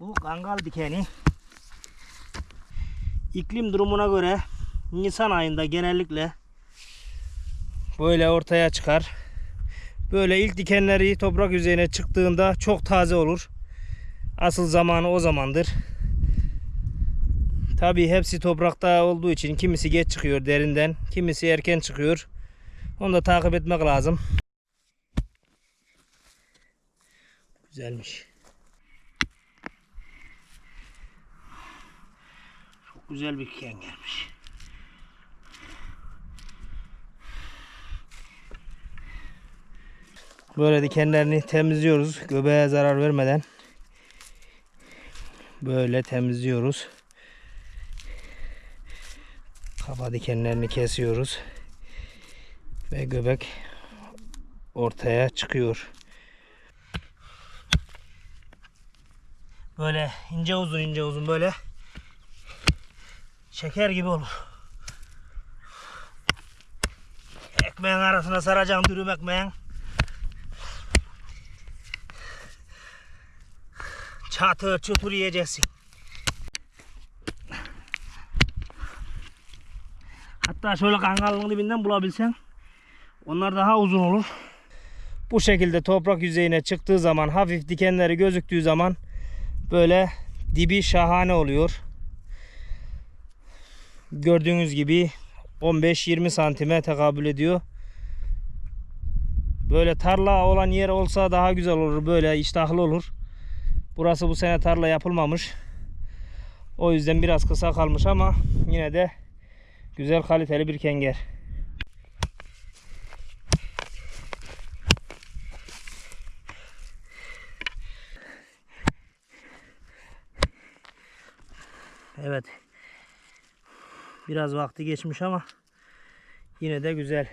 Bu kangal dikeni iklim durumuna göre Nisan ayında genellikle böyle ortaya çıkar. Böyle ilk dikenleri toprak yüzeyine çıktığında çok taze olur. Asıl zamanı o zamandır. Tabi hepsi toprakta olduğu için kimisi geç çıkıyor derinden, kimisi erken çıkıyor. Onu da takip etmek lazım. Güzelmiş. Güzel bir diken gelmiş. Böyle dikenlerini temizliyoruz. Göbeğe zarar vermeden. Böyle temizliyoruz. Kaba dikenlerini kesiyoruz. Ve göbek ortaya çıkıyor. Böyle ince uzun ince uzun böyle şeker gibi olur. Ekmeğin arasına saracağım dürüm ekmeğin. Çatır çutur yiyeceksin. Hatta şöyle kangalın dibinden bulabilsen onlar daha uzun olur. Bu şekilde toprak yüzeyine çıktığı zaman hafif dikenleri gözüktüğü zaman böyle dibi şahane oluyor. Gördüğünüz gibi 15-20 santime tekabül ediyor. Böyle tarla olan yer olsa daha güzel olur. Böyle iştahlı olur. Burası bu sene tarla yapılmamış. O yüzden biraz kısa kalmış ama yine de güzel kaliteli bir kenger. Evet. Biraz vakti geçmiş ama yine de güzel.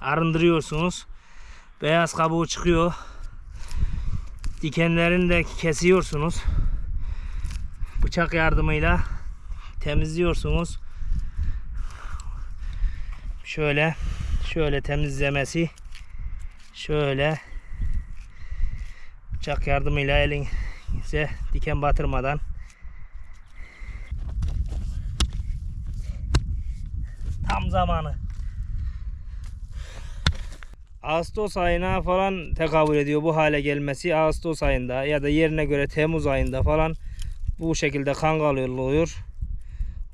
arındırıyorsunuz. Beyaz kabuğu çıkıyor. Dikenlerini de kesiyorsunuz. Bıçak yardımıyla temizliyorsunuz. Şöyle şöyle temizlemesi şöyle bıçak yardımıyla elinize diken batırmadan tam zamanı. Ağustos ayına falan tekabül ediyor bu hale gelmesi. Ağustos ayında ya da yerine göre Temmuz ayında falan bu şekilde kangal oluyor.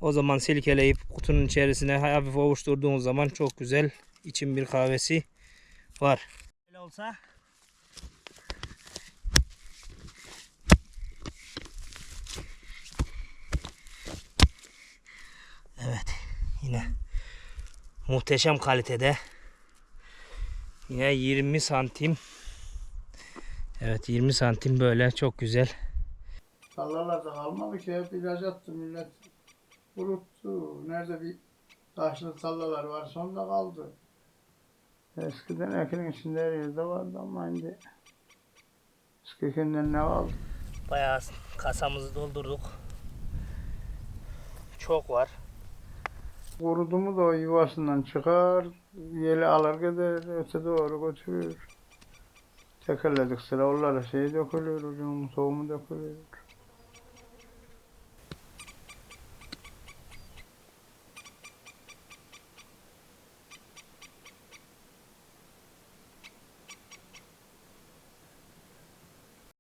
O zaman silkeleyip kutunun içerisine hafif ovuşturduğunuz zaman çok güzel için bir kahvesi var. Böyle olsa Evet yine muhteşem kalitede Yine 20 santim. Evet 20 santim böyle çok güzel. Tarlalarda kalmamış hep ilaç attı millet. Kuruttu. Nerede bir taşlı tarlalar var sonunda kaldı. Eskiden ekinin içinde her yerde vardı ama şimdi eski günden ne kaldı? Bayağı kasamızı doldurduk. Çok var. Kurudu mu da o yuvasından çıkar, yeli alır gider, öte doğru götürür. Tekerledik sıra onlara şey dökülüyor, ucunun tohumu dökülüyor.